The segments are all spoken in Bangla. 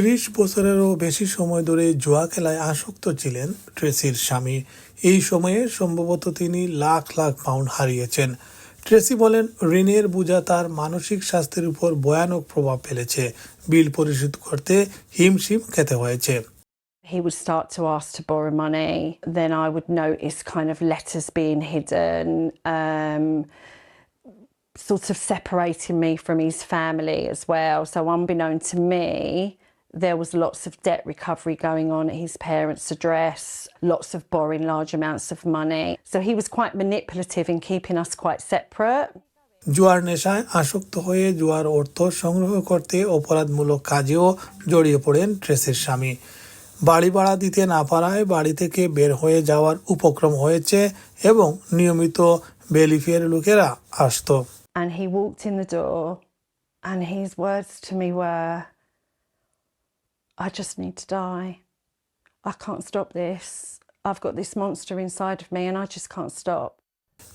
ত্রিশ বছরেরও বেশি সময় ধরে জুয়া খেলায় আসক্ত ছিলেন ট্রেসির স্বামী এই সময়ে সম্ভবত তিনি লাখ লাখ পাউন্ড হারিয়েছেন ট্রেসি বলেন ঋণের বোঝা তার মানসিক স্বাস্থ্যের উপর ভয়ানক প্রভাব ফেলেছে বিল পরিশোধ করতে হিমশিম খেতে হয়েছে He would start to ask to borrow money. Then I would notice kind of letters being hidden, um, sort of separating me from his family as well. So, unbeknown to me, there was lots of debt recovery going on at his parents' address, lots of borrowing large amounts of money. So, he was quite manipulative in keeping us quite separate. জুয়ার নেশায় আসক্ত হয়ে জুয়ার অর্থ সংগ্রহ করতে অপরাধমূলক কাজেও জড়িয়ে পড়েন ট্রেসের স্বামী বাড়ি ভাড়া দিতে না পারায় বাড়ি থেকে বের হয়ে যাওয়ার উপক্রম হয়েছে এবং নিয়মিত বেলিফের লোকেরা আসতো And he walked in the door, and his words to me were, I just need to die. I can't stop this. I've got this monster inside of me, and I just can't stop.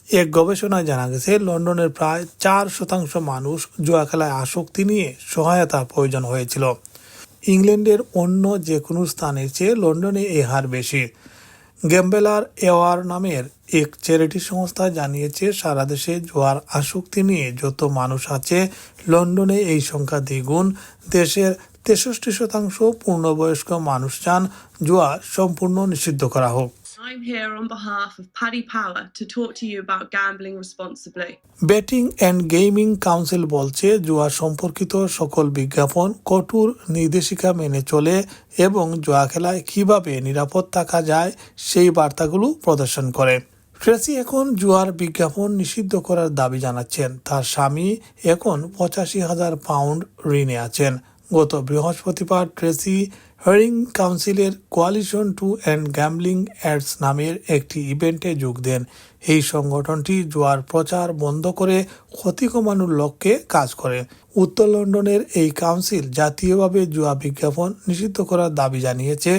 এক গবেষণায় জানা গেছে লন্ডনের প্রায় চার শতাংশ মানুষ জুয়া খেলায় আসক্তি নিয়ে সহায়তার প্রয়োজন হয়েছিল ইংল্যান্ডের অন্য যে কোনো স্থানের চেয়ে লন্ডনে এ হার বেশি গ্যাম্বেলার এওয়ার নামের এক চ্যারিটি সংস্থা জানিয়েছে সারা দেশে জুয়ার আসক্তি নিয়ে যত মানুষ আছে লন্ডনে এই সংখ্যা দ্বিগুণ দেশের তেষট্টি শতাংশ পূর্ণবয়স্ক মানুষ চান জুয়া সম্পূর্ণ নিষিদ্ধ করা হোক। I'm here on behalf of Paddy Power to talk to you about gambling responsibly. Betting and gaming council বলছে জুয়া সম্পর্কিত সকল বিজ্ঞাপন কঠোর নির্দেশিকা মেনে চলে এবং জুয়া খেলায় কীভাবে নিরাপদ থাকা যায় সেই বার্তাগুলো প্রদর্শন করে। ট্রেসি এখন জুয়ার বিজ্ঞাপন নিষিদ্ধ করার দাবি জানাচ্ছেন। তার স্বামী এখন পঁচাশি হাজার পাউন্ড ঋণে আছেন। গত বৃহস্পতিবার ট্রেসি হেয়ারিং কাউন্সিলের coalition to end gambling ads নামের একটি ইভেন্টে যোগ দেন। এই সংগঠনটি জুয়ার প্রচার বন্ধ করে ক্ষতি কমানোর লক্ষ্যে কাজ করে। উত্তর লন্ডনের এই কাউন্সিল জাতীয়ভাবে জুয়া বিজ্ঞাপন নিষিদ্ধ করার দাবি জানিয়েছে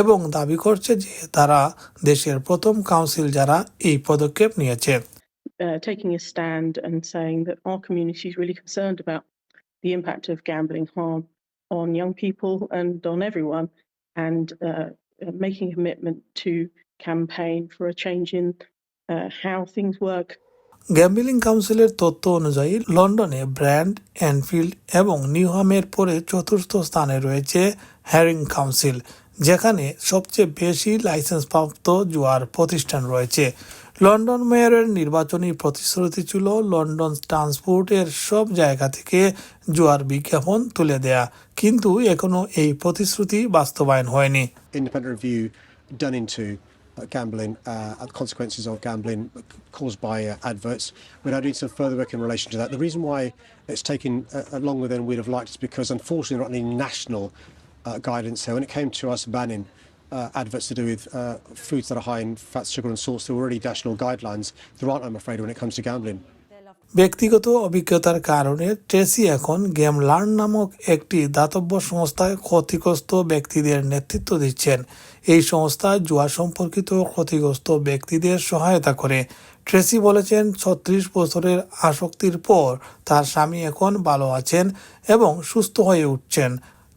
এবং দাবি করছে যে তারা দেশের প্রথম কাউন্সিল যারা এই পদক্ষেপ নিয়েছে। The impact of gambling harm on young people and on everyone, and uh, making a commitment to campaign for a change in uh, how things work. Gambling কাউন্সিলের তথ্য অনুযায়ী লন্ডনে ব্র্যান্ড এনফিল্ড এবং নিউহামের পরে চতুর্থ স্থানে রয়েছে হ্যারিং কাউন্সিল যেখানে সবচেয়ে বেশি লাইসেন্সপ্রাপ্ত জুয়ার প্রতিষ্ঠান রয়েছে। লন্ডন মেয়রের নির্বাচনী প্রতিশ্রুতি ছিল লন্ডন ট্রান্সপোর্টের সব জায়গা থেকে জুয়ার বিজ্ঞাপন তুলে দেয়া কিন্তু এখনও এই প্রতিশ্রুতি বাস্তবায়ন হয়নি uh, gambling uh, consequences of gambling caused by uh, adverts. We're now doing some further work in relation to that. The reason why it's taken uh, uh, longer than we'd have liked is because, unfortunately, there aren't any national uh, guidance here. When it came to us banning uh, adverts to do with uh, foods that are high in fat, sugar, and salts, there were already national guidelines. There aren't, I'm afraid, when it comes to gambling. ব্যক্তিগত অভিজ্ঞতার কারণে ট্রেসি এখন গেম লার্ন নামক একটি দাতব্য সংস্থায় ক্ষতিগ্রস্ত ব্যক্তিদের নেতৃত্ব দিচ্ছেন এই সংস্থা জুয়া সম্পর্কিত ক্ষতিগ্রস্ত ব্যক্তিদের সহায়তা করে ট্রেসি বলেছেন ছত্রিশ বছরের আসক্তির পর তার স্বামী এখন ভালো আছেন এবং সুস্থ হয়ে উঠছেন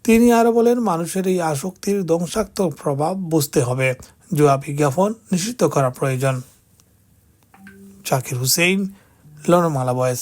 তিনি আরও বলেন, মানুষের এই আসক্তির ধ্বংসাত্মক প্রভাব বুঝতে হবে। জুয়া বিজ্ঞাপন নিষিদ্ধ করা প্রয়োজন। জাকির হুসেইন লনমালা বয়েস